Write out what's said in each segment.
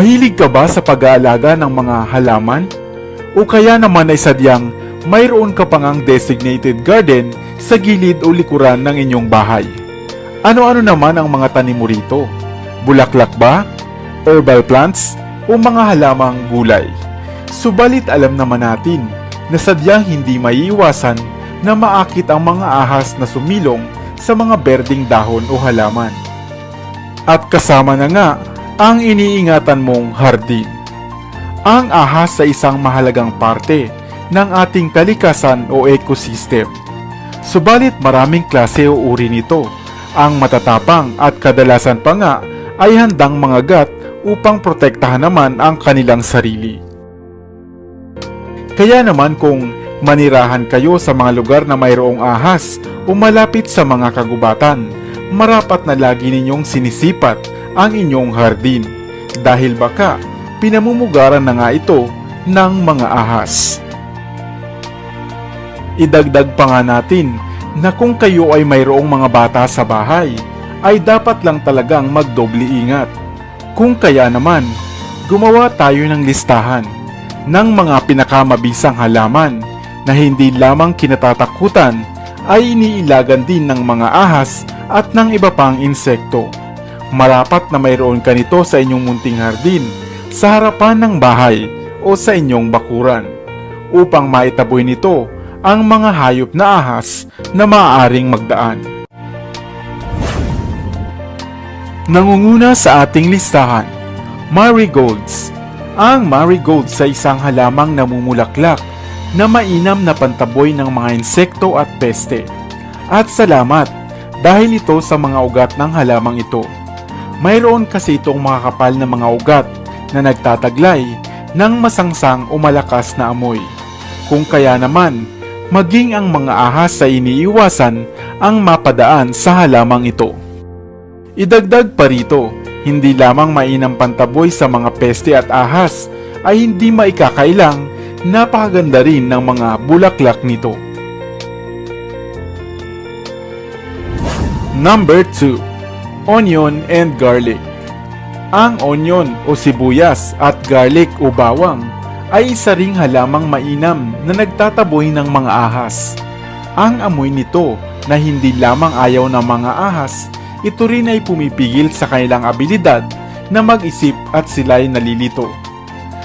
Mahilig ka ba sa pag-aalaga ng mga halaman? O kaya naman ay sadyang mayroon ka pangang designated garden sa gilid o likuran ng inyong bahay? Ano-ano naman ang mga tanim mo rito? Bulaklak ba? Herbal plants? O mga halamang gulay? Subalit alam naman natin na sadyang hindi maiiwasan na maakit ang mga ahas na sumilong sa mga berding dahon o halaman. At kasama na nga ang iniingatan mong hardin. Ang ahas sa isang mahalagang parte ng ating kalikasan o ecosystem. Subalit maraming klase o uri nito. Ang matatapang at kadalasan pa nga ay handang mga gat upang protektahan naman ang kanilang sarili. Kaya naman kung manirahan kayo sa mga lugar na mayroong ahas o malapit sa mga kagubatan, marapat na lagi ninyong sinisipat ang inyong hardin dahil baka pinamumugaran na nga ito ng mga ahas. Idagdag pa nga natin na kung kayo ay mayroong mga bata sa bahay, ay dapat lang talagang magdoble ingat. Kung kaya naman, gumawa tayo ng listahan ng mga pinakamabisang halaman na hindi lamang kinatatakutan ay iniilagan din ng mga ahas at ng iba pang insekto. Marapat na mayroon ka nito sa inyong munting hardin, sa harapan ng bahay o sa inyong bakuran upang maitaboy nito ang mga hayop na ahas na maaaring magdaan. Nangunguna sa ating listahan, marigolds. Ang marigolds sa isang halamang namumulaklak na mainam na pantaboy ng mga insekto at peste. At salamat dahil ito sa mga ugat ng halamang ito. Mayroon kasi itong mga kapal na mga ugat na nagtataglay ng masangsang o malakas na amoy. Kung kaya naman, maging ang mga ahas sa iniiwasan ang mapadaan sa halamang ito. Idagdag pa rito, hindi lamang mainam pantaboy sa mga peste at ahas ay hindi maikakailang napakaganda rin ng mga bulaklak nito. Number 2. Onion and Garlic Ang onion o sibuyas at garlic o bawang ay isa ring halamang mainam na nagtataboy ng mga ahas. Ang amoy nito na hindi lamang ayaw ng mga ahas, ito rin ay pumipigil sa kanilang abilidad na mag-isip at sila'y nalilito.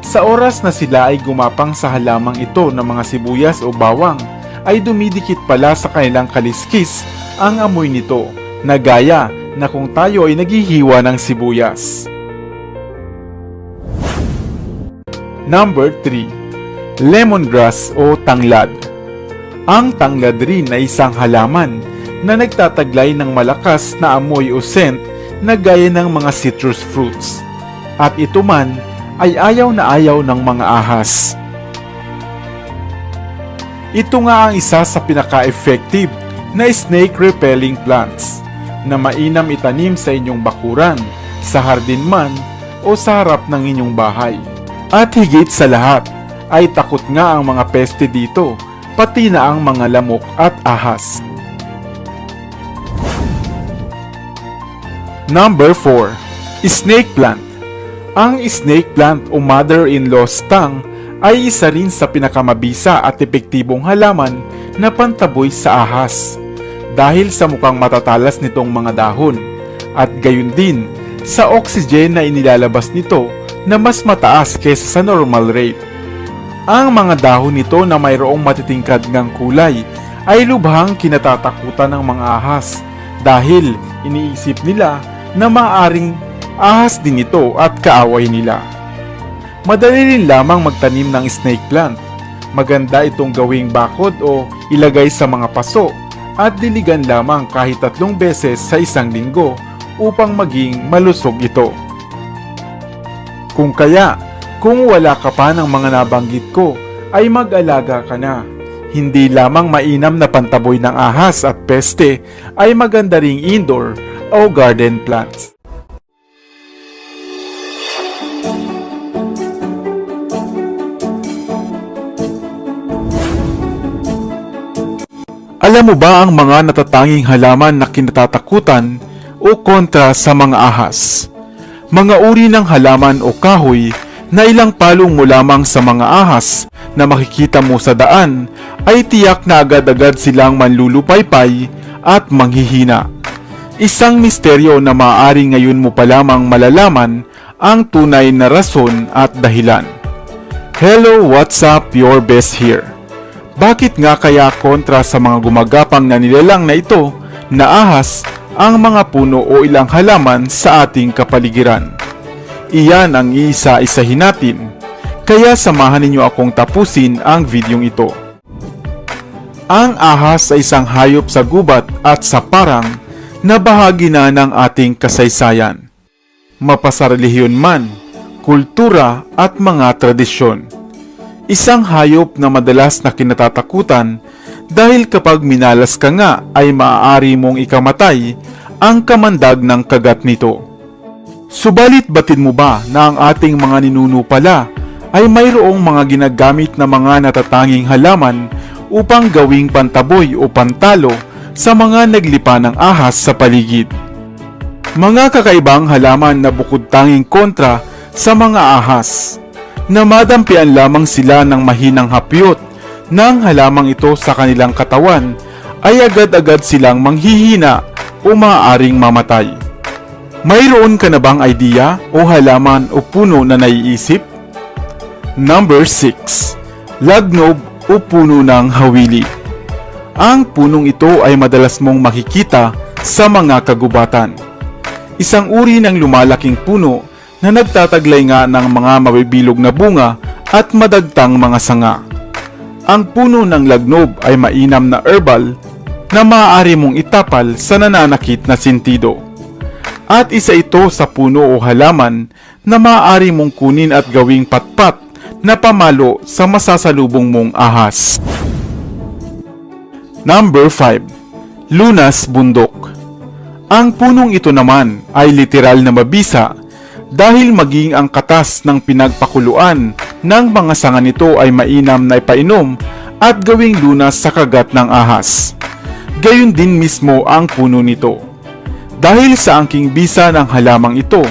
Sa oras na sila ay gumapang sa halamang ito ng mga sibuyas o bawang, ay dumidikit pala sa kanilang kaliskis ang amoy nito na gaya na kung tayo ay naghihiwa ng sibuyas. Number 3. Lemongrass o tanglad. Ang tanglad rin ay isang halaman na nagtataglay ng malakas na amoy o scent na gaya ng mga citrus fruits. At ito man ay ayaw na ayaw ng mga ahas. Ito nga ang isa sa pinaka-effective na snake repelling plants na mainam itanim sa inyong bakuran, sa hardin man o sa harap ng inyong bahay. At higit sa lahat, ay takot nga ang mga peste dito, pati na ang mga lamok at ahas. Number 4. Snake plant. Ang snake plant o mother-in-law stang ay isa rin sa pinakamabisa at epektibong halaman na pantaboy sa ahas dahil sa mukhang matatalas nitong mga dahon at gayon din sa oxygen na inilalabas nito na mas mataas kaysa sa normal rate. Ang mga dahon nito na mayroong matitingkad ngang kulay ay lubhang kinatatakutan ng mga ahas dahil iniisip nila na maaring ahas din ito at kaaway nila. Madali rin lamang magtanim ng snake plant. Maganda itong gawing bakod o ilagay sa mga paso at diligan lamang kahit tatlong beses sa isang linggo upang maging malusog ito. Kung kaya, kung wala ka pa ng mga nabanggit ko, ay mag-alaga ka na. Hindi lamang mainam na pantaboy ng ahas at peste ay maganda ring indoor o garden plants. Alam mo ba ang mga natatanging halaman na kinatatakutan o kontra sa mga ahas? Mga uri ng halaman o kahoy na ilang palong mo lamang sa mga ahas na makikita mo sa daan ay tiyak na agad-agad silang manlulupaypay at manghihina. Isang misteryo na maaari ngayon mo pa lamang malalaman ang tunay na rason at dahilan. Hello, what's up? Your best here. Bakit nga kaya kontra sa mga gumagapang na nilalang na ito na ahas ang mga puno o ilang halaman sa ating kapaligiran? Iyan ang iisa-isahin natin. Kaya samahan ninyo akong tapusin ang videong ito. Ang ahas ay isang hayop sa gubat at sa parang na bahagi na ng ating kasaysayan. Mapasarilihiyon man, kultura at mga tradisyon. Isang hayop na madalas na kinatatakutan dahil kapag minalas ka nga ay maaari mong ikamatay ang kamandag ng kagat nito. Subalit batid mo ba na ang ating mga ninuno pala ay mayroong mga ginagamit na mga natatanging halaman upang gawing pantaboy o pantalo sa mga naglipa ng ahas sa paligid. Mga kakaibang halaman na bukod tanging kontra sa mga ahas, na madampian lamang sila ng mahinang hapyot ng halamang ito sa kanilang katawan ay agad-agad silang manghihina o maaaring mamatay. Mayroon ka na bang idea o halaman o puno na naiisip? Number 6. Lagnob o puno ng hawili. Ang punong ito ay madalas mong makikita sa mga kagubatan. Isang uri ng lumalaking puno na nagtataglay nga ng mga mabibilog na bunga at madagtang mga sanga. Ang puno ng lagnob ay mainam na herbal na maaari mong itapal sa nananakit na sentido. At isa ito sa puno o halaman na maaari mong kunin at gawing patpat na pamalo sa masasalubong mong ahas. Number 5. Lunas Bundok Ang punong ito naman ay literal na mabisa dahil maging ang katas ng pinagpakuluan ng mga sanga nito ay mainam na ipainom at gawing lunas sa kagat ng ahas. Gayon din mismo ang puno nito. Dahil sa angking bisa ng halamang ito,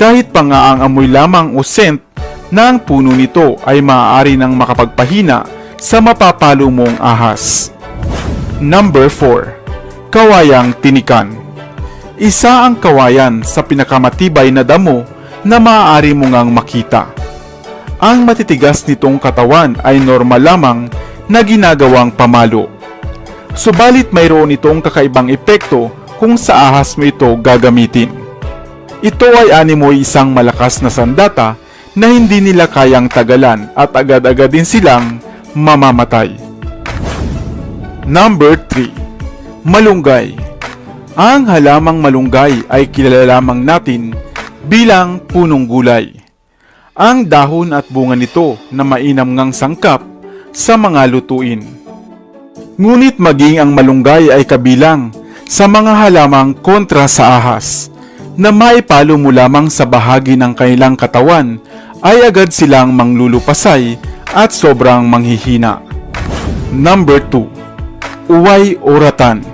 kahit pa nga ang amoy lamang o scent ng puno nito ay maaari nang makapagpahina sa mapapalo mong ahas. Number 4. Kawayang Tinikan Isa ang kawayan sa pinakamatibay na damo na maaari mo ngang makita. Ang matitigas nitong katawan ay normal lamang na ginagawang pamalo. Subalit mayroon itong kakaibang epekto kung sa ahas mo ito gagamitin. Ito ay animoy isang malakas na sandata na hindi nila kayang tagalan at agad-agad din silang mamamatay. Number 3. Malunggay Ang halamang malunggay ay kilala lamang natin bilang punong gulay. Ang dahon at bunga nito na mainam ngang sangkap sa mga lutuin. Ngunit maging ang malunggay ay kabilang sa mga halamang kontra sa ahas na maipalo mo lamang sa bahagi ng kanilang katawan ay agad silang manglulupasay at sobrang manghihina. Number 2. Uway o ratan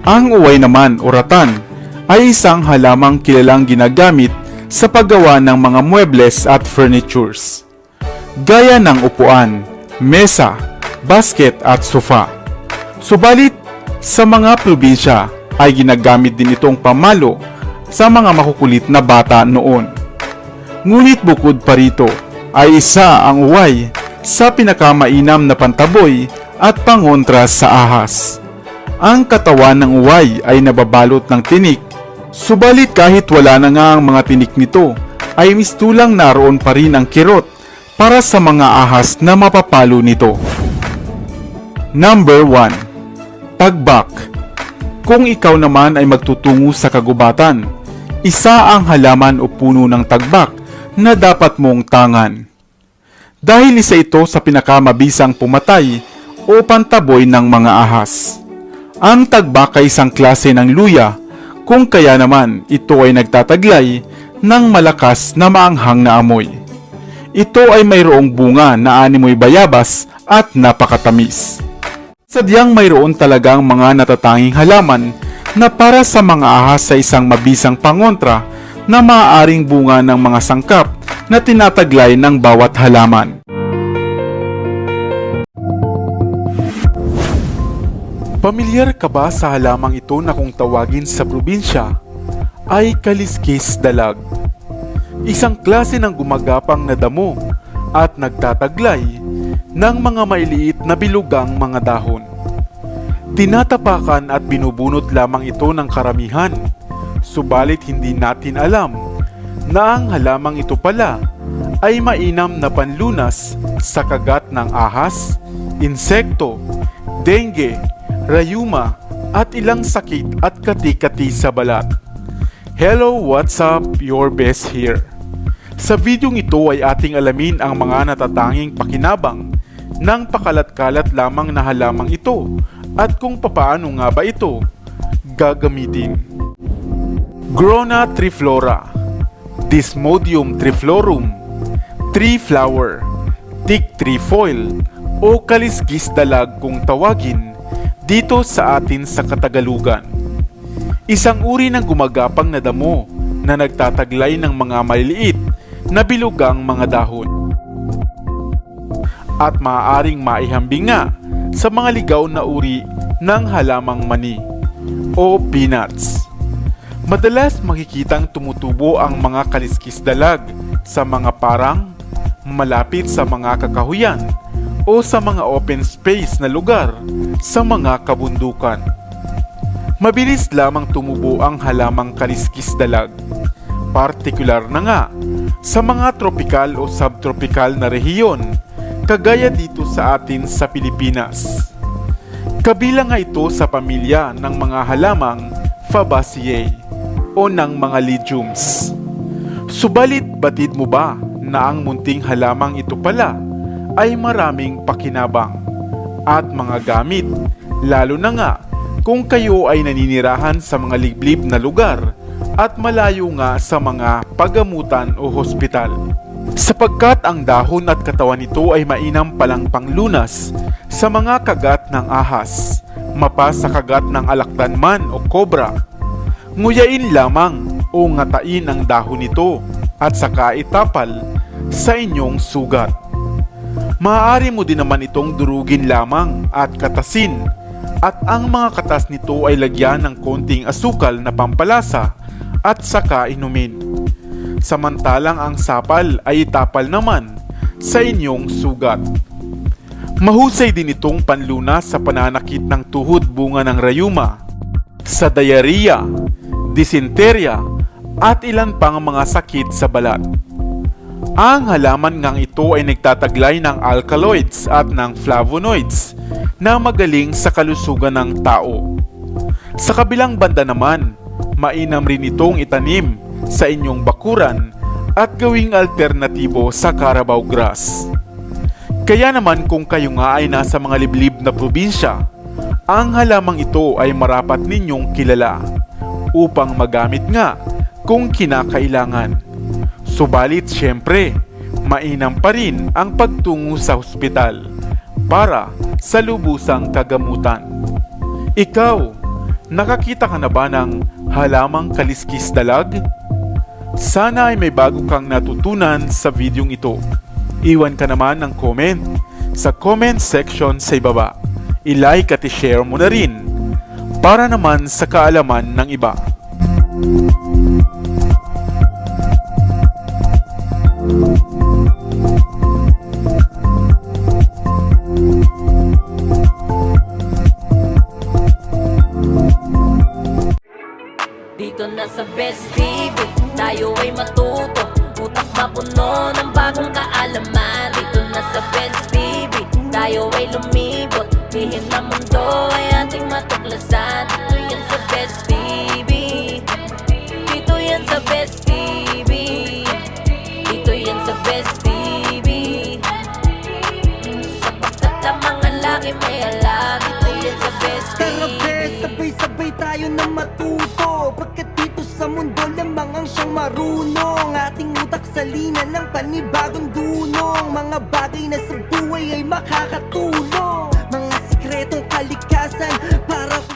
Ang uway naman o ratan ay isang halamang kilalang ginagamit sa paggawa ng mga muebles at furnitures. Gaya ng upuan, mesa, basket at sofa. Subalit, sa mga probinsya ay ginagamit din itong pamalo sa mga makukulit na bata noon. Ngunit bukod pa rito ay isa ang uway sa pinakamainam na pantaboy at pangontra sa ahas. Ang katawan ng uway ay nababalot ng tinik, subalit kahit wala na nga ang mga tinik nito, ay mistulang naroon pa rin ang kirot para sa mga ahas na mapapalo nito. Number 1. Tagbak Kung ikaw naman ay magtutungo sa kagubatan, isa ang halaman o puno ng tagbak na dapat mong tangan. Dahil isa ito sa pinakamabisang pumatay o pantaboy ng mga ahas. Ang tagbak ay isang klase ng luya kung kaya naman ito ay nagtataglay ng malakas na maanghang na amoy. Ito ay mayroong bunga na animoy bayabas at napakatamis. Sadyang mayroon talagang mga natatanging halaman na para sa mga ahas sa isang mabisang pangontra na maaaring bunga ng mga sangkap na tinataglay ng bawat halaman. Pamilyar ka ba sa halamang ito na kung tawagin sa probinsya ay kaliskis dalag? Isang klase ng gumagapang na damo at nagtataglay ng mga mailiit na bilugang mga dahon. Tinatapakan at binubunot lamang ito ng karamihan, subalit hindi natin alam na ang halamang ito pala ay mainam na panlunas sa kagat ng ahas, insekto, dengue, rayuma at ilang sakit at kati-kati sa balat. Hello, what's up? Your best here. Sa videong ito ay ating alamin ang mga natatanging pakinabang ng pakalat-kalat lamang na halamang ito at kung papaano nga ba ito gagamitin. Grona triflora, Dismodium triflorum, tree flower, tick trefoil o kaliskis dalag kung tawagin dito sa atin sa Katagalugan. Isang uri ng gumagapang na damo na nagtataglay ng mga maliliit na bilugang mga dahon. At maaaring maihambing nga sa mga ligaw na uri ng halamang mani o peanuts. Madalas makikitang tumutubo ang mga kaliskis dalag sa mga parang malapit sa mga kakahuyan o sa mga open space na lugar sa mga kabundukan. Mabilis lamang tumubo ang halamang kaliskis dalag. Partikular na nga sa mga tropikal o subtropical na rehiyon kagaya dito sa atin sa Pilipinas. Kabilang nga ito sa pamilya ng mga halamang Fabaceae o ng mga legumes. Subalit batid mo ba na ang munting halamang ito pala ay maraming pakinabang at mga gamit lalo na nga kung kayo ay naninirahan sa mga liblib na lugar at malayo nga sa mga pagamutan o hospital. Sapagkat ang dahon at katawan nito ay mainam palang panglunas sa mga kagat ng ahas, mapa sa kagat ng alakdan man o kobra. Nguyain lamang o ngatain ang dahon nito at saka itapal sa inyong sugat. Maaari mo din naman itong durugin lamang at katasin at ang mga katas nito ay lagyan ng konting asukal na pampalasa at saka inumin. Samantalang ang sapal ay itapal naman sa inyong sugat. Mahusay din itong panlunas sa pananakit ng tuhod bunga ng rayuma, sa diarrhea, dysenteria, at ilan pang mga sakit sa balat. Ang halaman ngang ito ay nagtataglay ng alkaloids at ng flavonoids na magaling sa kalusugan ng tao. Sa kabilang banda naman, mainam rin itong itanim sa inyong bakuran at gawing alternatibo sa Carabao grass. Kaya naman kung kayo nga ay nasa mga liblib na probinsya, ang halamang ito ay marapat ninyong kilala upang magamit nga kung kinakailangan. Subalit syempre, mainam pa rin ang pagtungo sa ospital para sa lubusang kagamutan. Ikaw, nakakita ka na ba ng halamang kaliskis dalag? Sana ay may bago kang natutunan sa videong ito. Iwan ka naman ng comment sa comment section sa ibaba. I-like at i-share mo na rin para naman sa kaalaman ng iba. Tayo na matuto. Pagkat dito sa mundo lamang ang siyang marunong. Ating utak sa lina ng panibagong dunong. Mga bagay na sa buhay ay makakatulong